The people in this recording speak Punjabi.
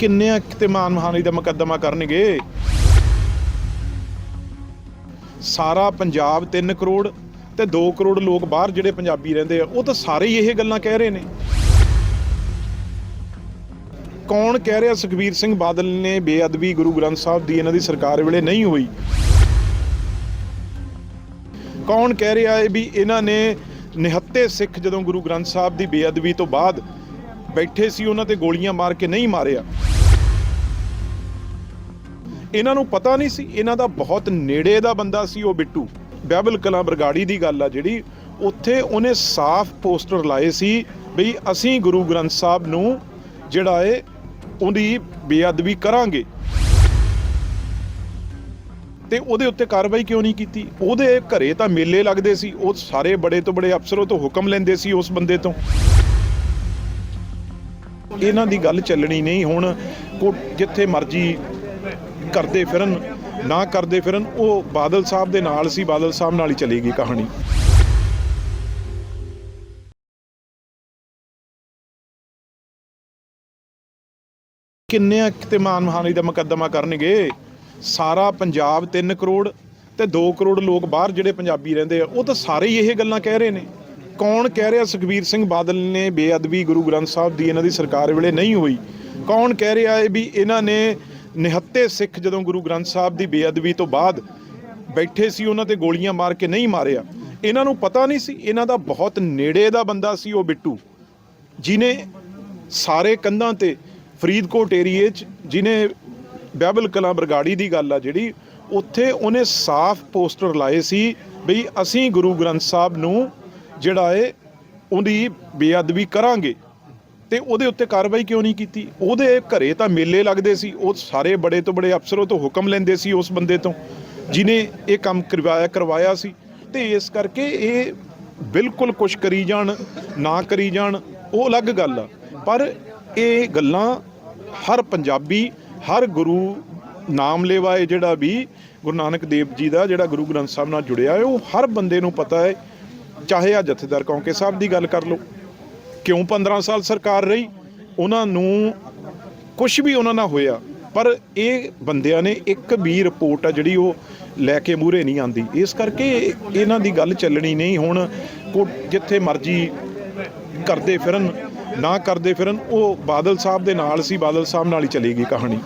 ਕਿੰਨੇ ਕਿਤੇ ਮਾਨਹਾਨੀ ਦਾ ਮੁਕੱਦਮਾ ਕਰਨਗੇ? ਸਾਰਾ ਪੰਜਾਬ 3 ਕਰੋੜ ਤੇ 2 ਕਰੋੜ ਲੋਕ ਬਾਹਰ ਜਿਹੜੇ ਪੰਜਾਬੀ ਰਹਿੰਦੇ ਆ, ਉਹ ਤਾਂ ਸਾਰੇ ਹੀ ਇਹ ਗੱਲਾਂ ਕਹਿ ਰਹੇ ਨੇ। ਕੌਣ ਕਹਿ ਰਿਹਾ ਸੁਖਬੀਰ ਸਿੰਘ ਬਾਦਲ ਨੇ ਬੇਅਦਬੀ ਗੁਰੂ ਗ੍ਰੰਥ ਸਾਹਿਬ ਦੀ ਇਹਨਾਂ ਦੀ ਸਰਕਾਰ ਵੇਲੇ ਨਹੀਂ ਹੋਈ? ਕੌਣ ਕਹਿ ਰਿਹਾ ਹੈ ਵੀ ਇਹਨਾਂ ਨੇ ਨਿਹੱਤੇ ਸਿੱਖ ਜਦੋਂ ਗੁਰੂ ਗ੍ਰੰਥ ਸਾਹਿਬ ਦੀ ਬੇਅਦਬੀ ਤੋਂ ਬਾਅਦ ਬੈਠੇ ਸੀ, ਉਹਨਾਂ ਤੇ ਗੋਲੀਆਂ ਮਾਰ ਕੇ ਨਹੀਂ ਮਾਰਿਆ? ਇਹਨਾਂ ਨੂੰ ਪਤਾ ਨਹੀਂ ਸੀ, ਇਹਨਾਂ ਦਾ ਬਹੁਤ ਨੇੜੇ ਦਾ ਬੰਦਾ ਸੀ ਉਹ ਬਿੱਟੂ। ਬਹਿਬਲ ਕਲਾਂ ਬਰਗਾੜੀ ਦੀ ਗੱਲ ਆ ਜਿਹੜੀ, ਉੱਥੇ ਉਹਨੇ ਸਾਫ਼ ਪੋਸਟਰ ਲਾਏ ਸੀ ਬਈ ਅਸੀਂ ਗੁਰੂ ਗ੍ਰੰਥ ਸਾਹਿਬ ਨੂੰ ਜਿਹੜਾ ਏ, ਉਹਦੀ ਬੇਅਦਬੀ ਕਰਾਂਗੇ। ਤੇ ਉਹਦੇ ਉੱਤੇ ਕਾਰਵਾਈ ਕਿਉਂ ਨਹੀਂ ਕੀਤੀ? ਉਹਦੇ ਘਰੇ ਤਾਂ ਮੇਲੇ ਲੱਗਦੇ ਸੀ, ਉਹ ਸਾਰੇ ਬੜੇ ਤੋਂ ਬੜੇ ਅਫਸਰੋਂ ਤੋਂ ਹੁਕਮ ਲੈਂਦੇ ਸੀ ਉਸ ਬੰਦੇ ਤੋਂ। ਇਹਨਾਂ ਦੀ ਗੱਲ ਚੱਲਣੀ ਨਹੀਂ, ਹੁਣ ਜਿੱਥੇ ਮਰਜ਼ੀ ਕਰਦੇ ਫਿਰਨ, ਨਾ ਕਰਦੇ ਫਿਰਨ, ਉਹ ਬਾਦਲ ਸਾਹਿਬ ਦੇ ਨਾਲ ਸੀ, ਬਾਦਲ ਸਾਹਿਬ ਨਾਲ ਹੀ ਚਲੇਗੀ ਕਹਾਣੀ। ਕਿੰਨੇ ਕਿਤੇ ਮਾਨਹਾਨੀ ਦਾ ਮੁਕੱਦਮਾ ਕਰਨਗੇ? ਸਾਰਾ ਪੰਜਾਬ 3 ਕਰੋੜ ਤੇ 2 ਕਰੋੜ ਲੋਕ ਬਾਹਰ ਜਿਹੜੇ ਪੰਜਾਬੀ ਰਹਿੰਦੇ ਆ, ਉਹ ਤਾਂ ਸਾਰੇ ਹੀ ਇਹ ਗੱਲਾਂ ਕਹਿ ਰਹੇ ਨੇ। ਕੌਣ ਕਹਿ ਰਿਹਾ ਸੁਖਬੀਰ ਸਿੰਘ ਬਾਦਲ ਨੇ ਬੇਅਦਬੀ ਗੁਰੂ ਗ੍ਰੰਥ ਸਾਹਿਬ ਦੀ ਇਹਨਾਂ ਦੀ ਸਰਕਾਰ ਵੇਲੇ ਨਹੀਂ ਹੋਈ? ਕੌਣ ਕਹਿ ਰਿਹਾ ਹੈ ਵੀ ਇਹਨਾਂ ਨੇ ਨਿਹੱਤੇ ਸਿੱਖ ਜਦੋਂ ਗੁਰੂ ਗ੍ਰੰਥ ਸਾਹਿਬ ਦੀ ਬੇਅਦਬੀ ਤੋਂ ਬਾਅਦ ਬੈਠੇ ਸੀ, ਉਹਨਾਂ ਤੇ ਗੋਲੀਆਂ ਮਾਰ ਕੇ ਨਹੀਂ ਮਾਰਿਆ। ਇਹਨਾਂ ਨੂੰ ਪਤਾ ਨਹੀਂ ਸੀ, ਇਹਨਾਂ ਦਾ ਬਹੁਤ ਨੇੜੇ ਦਾ ਬੰਦਾ ਸੀ ਉਹ ਬਿੱਟੂ ਜਿਨੇ ਸਾਰੇ ਕੰਧਾਂ ਤੇ ਫਰੀਦਕੋਟ ਏਰੀਏ 'ਚ ਜਿਨੇ ਬਹਿਬਲ ਕਲਾਂ ਬਰਗਾੜੀ ਦੀ ਗੱਲ ਆ ਜਿਹੜੀ, ਉੱਥੇ ਉਹਨੇ ਸਾਫ਼ ਪੋਸਟਰ ਲਾਏ ਸੀ ਬਈ ਅਸੀਂ ਗੁਰੂ ਗ੍ਰੰਥ ਸਾਹਿਬ ਨੂੰ ਜਿਹੜਾ ਏ, ਉਹਦੀ ਬੇਅਦਬੀ ਕਰਾਂਗੇ। ਤੇ ਉਹਦੇ ਉੱਤੇ ਕਾਰਵਾਈ ਕਿਉਂ ਨਹੀਂ ਕੀਤੀ? ਉਹਦੇ ਘਰੇ ਤਾਂ ਮੇਲੇ ਲੱਗਦੇ ਸੀ। ਉਹ ਸਾਰੇ ਬੜੇ ਤੋਂ ਬੜੇ ਅਫਸਰੋਂ ਤੋਂ ਹੁਕਮ ਲੈਂਦੇ ਸੀ ਉਸ ਬੰਦੇ ਤੋਂ, ਜਿਨੇ ਇਹ ਕੰਮ ਕਰਵਾਇਆ ਕਰਵਾਇਆ ਸੀ। ਤੇ ਇਸ ਕਰਕੇ ਇਹ ਬਿਲਕੁਲ ਕੁਛ ਕਰੀ ਜਾਣ, ਨਾ ਕਰੀ ਜਾਣ, ਉਹ ਅਲੱਗ ਗੱਲ ਆ। ਪਰ ਇਹ ਗੱਲਾਂ ਹਰ ਪੰਜਾਬੀ, ਹਰ ਗੁਰੂ ਨਾਮ ਲੈਵਾ ਹੈ ਜਿਹੜਾ ਵੀ ਗੁਰੂ ਨਾਨਕ ਦੇਵ ਜੀ ਦਾ ਜਿਹੜਾ ਗੁਰੂ ਗ੍ਰੰਥ ਸਾਹਿਬ ਨਾਲ ਜੁੜਿਆ ਹੈ, ਉਹ ਹਰ ਬੰਦੇ ਨੂੰ ਪਤਾ ਹੈ, ਚਾਹੇ ਆ ਜਥੇਦਾਰ ਕੌਂਕੇ ਸਾਹਿਬ ਦੀ ਗੱਲ ਕਰ ਲਓ। ਕਿਉਂ 15 ਸਾਲ ਸਰਕਾਰ ਰਹੀ? ਉਹਨਾਂ ਨੂੰ ਕੁਝ ਵੀ ਉਹਨਾਂ ਨਾਲ ਹੋਇਆ, ਪਰ ਇਹ ਬੰਦਿਆਂ ਨੇ ਇੱਕ ਵੀ ਰਿਪੋਰਟ ਆ ਜਿਹੜੀ ਉਹ ਲੈ ਕੇ ਮੂਰੇ ਨਹੀਂ ਆਂਦੀ ਇਸ ਕਰਕੇ ਇਹਨਾਂ ਦੀ ਗੱਲ ਚੱਲਣੀ ਨਹੀਂ, ਹੁਣ ਕੋ- ਜਿੱਥੇ ਮਰਜ਼ੀ ਕਰਦੇ ਫਿਰਨ, ਨਾ ਕਰਦੇ ਫਿਰਨ, ਉਹ ਬਾਦਲ ਸਾਹਿਬ ਦੇ ਨਾਲ ਸੀ, ਬਾਦਲ ਸਾਹਿਬ ਨਾਲ ਹੀ ਚਲੇਗੀ ਕਹਾਣੀ।